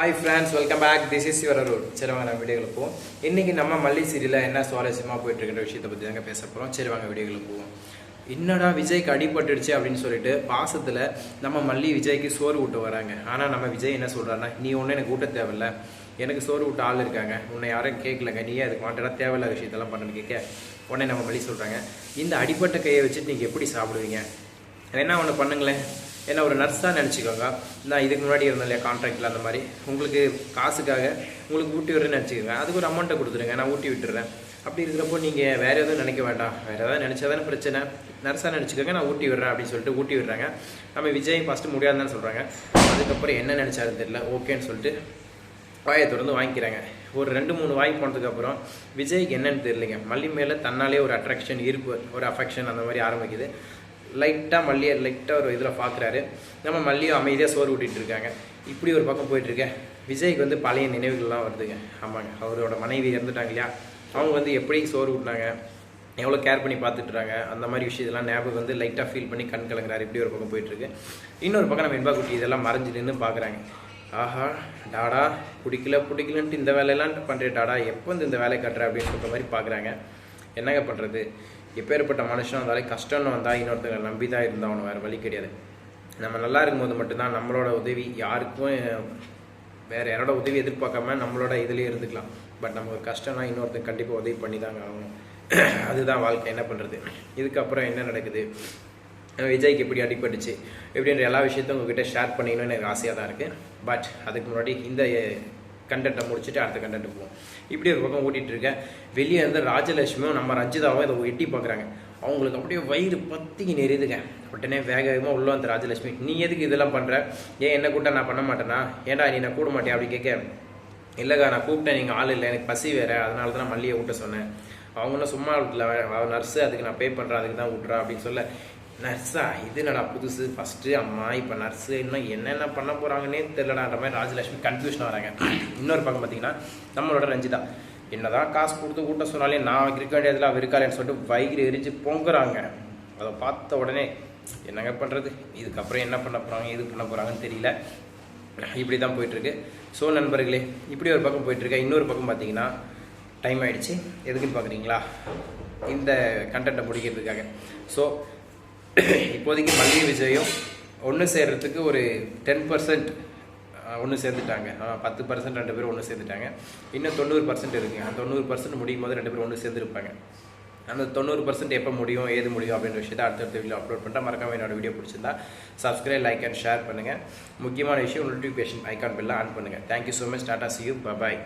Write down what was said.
Hi friends welcome back this is your Arul சரி வாங்க நம்ம வீடியோவில் போவோம். இன்றைக்கி நம்ம மல்லி சீரியலில் என்ன சுவாரஸ்யமாக போயிட்டு இருக்கிற விஷயத்தை பற்றி தாங்க பேச போகிறோம் சரி வாங்க வீடியோவில் போவோம். என்னடா விஜய்க்கு அடிபட்டுடுச்சு அப்படின்னு சொல்லிட்டு பாசத்தில் நம்ம மல்லி விஜய்க்கு சோறு ஊட்ட வராங்க. ஆனால் நம்ம விஜய் என்ன சொல்கிறாருன்னா நீ ஒன்றும் எனக்கு ஊட்ட தேவையில்ல. எனக்கு சோறு ஊட்ட ஆள் இருக்காங்க. உன்னை யாரும் கேட்கலங்க நீயே அதுக்கு மாட்டேடா தேவையில்லாத விஷயத்தெல்லாம் பண்ணு கேட்க உடனே நம்ம மல்லி சொல்கிறாங்க இந்த அடிப்பட்ட கையை வச்சுட்டு நீங்கள் எப்படி சாப்பிடுவீங்க? என்ன ஒன்று பண்ணுங்களேன். என்ன ஒரு நர்ஸாக நினச்சிக்கோங்க. நான் இதுக்கு முன்னாடி இருந்தேன் இல்லையா கான்ட்ராக்டில் அந்த மாதிரி. உங்களுக்கு காசுக்காக உங்களுக்கு ஊட்டி விடுறேன்னு நினச்சிக்கோங்க அதுக்கு ஒரு அமௌண்ட்டை கொடுத்துருங்க நான் ஊட்டி விட்டுறேன். அப்படி இருக்கிறப்போ நீங்கள் வேறு எதுவும் நினைக்க வேண்டாம். வேறு எதாவது நினச்சா தானே பிரச்சனை. நர்ஸாக நினச்சிக்கோங்க நான் ஊட்டி விடுறேன் அப்படின்னு சொல்லிட்டு ஊட்டி விடுறாங்க. நம்ம விஜய் ஃபஸ்ட்டு முடியாதுன்னு சொல்கிறாங்க அதுக்கப்புறம் என்ன நினச்சாருன்னு தெரியல. ஓகேன்னு சொல்லிட்டு வாயை தொடர்ந்து வாங்கிக்கிறாங்க. ஒரு ரெண்டு மூணு வாங்கி போனதுக்கப்புறம் விஜய்க்கு என்னன்னு தெரியலைங்க. மல்லி மேலே தன்னாலே ஒரு அட்ராக்ஷன் இருப்பு ஒரு அஃபெக்ஷன் அந்த மாதிரி ஆரம்பிக்குது. லைட்டாக மல்லியை லைட்டாக ஒரு இதில் பார்க்குறாரு நம்ம மல்லியும் அமைதியாக சோறு ஊட்டிகிட்டு இருக்காங்க. இப்படி ஒரு பக்கம் போயிட்டுருக்கேன் விஜய்க்கு வந்து பழைய நினைவுகள்லாம் வருதுங்க. ஆமாங்க. அவரோட மனைவி இறந்துட்டாங்க இல்லையா? அவங்க வந்து எப்படி சோறு ஊட்டினாங்க? எவ்வளோ கேர் பண்ணி பார்த்துட்றாங்க அந்த மாதிரி விஷயத்தெல்லாம் ஞாபகம் வந்து லைட்டாக ஃபீல் பண்ணி கண் கலங்குறாரு. இப்படி ஒரு பக்கம் போயிட்டுருக்கு இன்னொரு பக்கம் நம்ம இன்பா குட்டி இதெல்லாம் மறைஞ்சு நின்று பார்க்குறாங்க ஆஹா டாடா பிடிக்கல பிடிக்கலன்ட்டு இந்த வேலையெல்லாம் பண்ணுறேன் டாடா. எப்போ வந்து இந்த வேலையை கட்டுற அப்படின்னு சொல்கிற மாதிரி பார்க்குறாங்க என்னங்க பண்ணுறது எப்பேற்பட்ட மனுஷனாக வந்தாலே கஷ்டம்னு வந்தால் இன்னொருத்தங்களை நம்பி தான் இருந்தால் அவனு வேறு வழி கிடையாது. நம்ம நல்லா இருக்கும்போது மட்டும்தான் நம்மளோட உதவி யாருக்கும் வேறு யாரோட உதவி எதிர்பார்க்காம நம்மளோட இதிலே இருந்துக்கலாம். பட் நமக்கு கஷ்டம்னா இன்னொருத்தன் கண்டிப்பாக உதவி பண்ணி தாங்க ஆகணும். அதுதான் வாழ்க்கை. என்ன பண்ணுறது இதுக்கப்புறம் என்ன நடக்குது? விஜய்க்கு எப்படி அடிபட்டுச்சு. எப்படின்ற எல்லா விஷயத்தையும் உங்ககிட்ட ஷேர் பண்ணிக்கணும்னு எனக்கு ஆசையாக தான் இருக்குது பட் அதுக்கு முன்னாடி இந்த கண்டென்ட்டை முடிச்சுட்டு அடுத்த கண்டென்ட் போவோம் இப்படி ஒரு பக்கம் ஓட்டிகிட்டு இருக்கேன். வெளியே இருந்து ராஜலட்சுமியும் நம்ம ரஞ்சிதாவும் இதை எட்டி பார்க்குறாங்க. அவங்களுக்கு அப்படியே வயிறு பத்திக்கு நெறியுதுங்க உடனே வேக வேகமாக உள்ள வந்து ராஜலட்சுமி நீ எதுக்கு இதெல்லாம் பண்ணுற ஏன் என்ன கூட்ட நான் பண்ண மாட்டேனா? ஏன்டா நீ நான் கூட மாட்டேன் அப்படி கேட்க இல்லைக்கா நான் கூப்பிட்டேன். நீங்கள் ஆள் இல்லை. எனக்கு பசி வேறு. அதனால தான் நான் மல்லியை ஊட்ட சொன்னேன். அவங்க சும்மா இல்லை. நர்ஸு அதுக்கு நான் பே பண்ணுறேன் அதுக்கு தான் விட்றா அப்படின்னு சொல்ல நர்ஸா இது என்னடா புதுசு ஃபஸ்ட்டு அம்மா இப்போ நர்ஸு இன்னும் என்னென்ன பண்ண போகிறாங்கன்னே தெரிலடான்ற மாதிரி ராஜலட்சுமி கன்ஃபியூஷன் வராங்க. இன்னொரு பக்கம் பார்த்தீங்கன்னா நம்மளோட ரஞ்சிதா. என்னதான் காசு கொடுத்து கூட்ட சொன்னாலே நான் இருக்க வேண்டியதில் அவர் இருக்காளேன்னு சொல்லிட்டு வயிறு எரிஞ்சு பொங்குறாங்க. அதை பார்த்த உடனே என்னங்க பண்ணுறது இதுக்கப்புறம் என்ன பண்ண போகிறாங்க எது பண்ண போகிறாங்கன்னு தெரியல. இப்படி தான் போயிட்டுருக்கு. ஸோ நண்பர்களே இப்படி ஒரு பக்கம் போயிட்டுருக்கேன் இன்னொரு பக்கம் பார்த்தீங்கன்னா டைம் ஆகிடுச்சு எதுக்குன்னு பார்க்குறீங்களா இந்த கண்டென்ட்டை முடிக்கிறதுக்காக. ஸோ இப்போதைக்கு மல்லிகை விஜயம் ஒன்று சேர்கிறதுக்கு ஒரு டென் பர்சன்ட் ஒன்று சேர்ந்துட்டாங்க. ஆ, பத்து பர்சன்ட் ரெண்டு பேரும் ஒன்று சேர்ந்துட்டாங்க. இன்னும் தொண்ணூறு பர்சன்ட் இருக்குங்க அந்த தொண்ணூறு பர்சன்ட் முடியும் போது ரெண்டு பேரும் ஒன்று சேர்ந்துருப்பாங்க. அந்த தொண்ணூறு பர்சன்ட் எப்போ முடியும் ஏது முடியும் அப்படின்ற விஷயத்தை அடுத்தடுத்த வீடியோ அப்லோட் பண்ணிட்டா மறக்காம என்னோட வீடியோ பிடிச்சிருந்தா சப்ஸ்கிரைப் லைக் அண்ட் ஷேர் பண்ணுங்கள் முக்கியமான விஷயம் நோட்டிஃபிகேஷன் ஐக்கான் பெல்லாம் ஆன் பண்ணுங்கள் thank you so much tata see you bye bye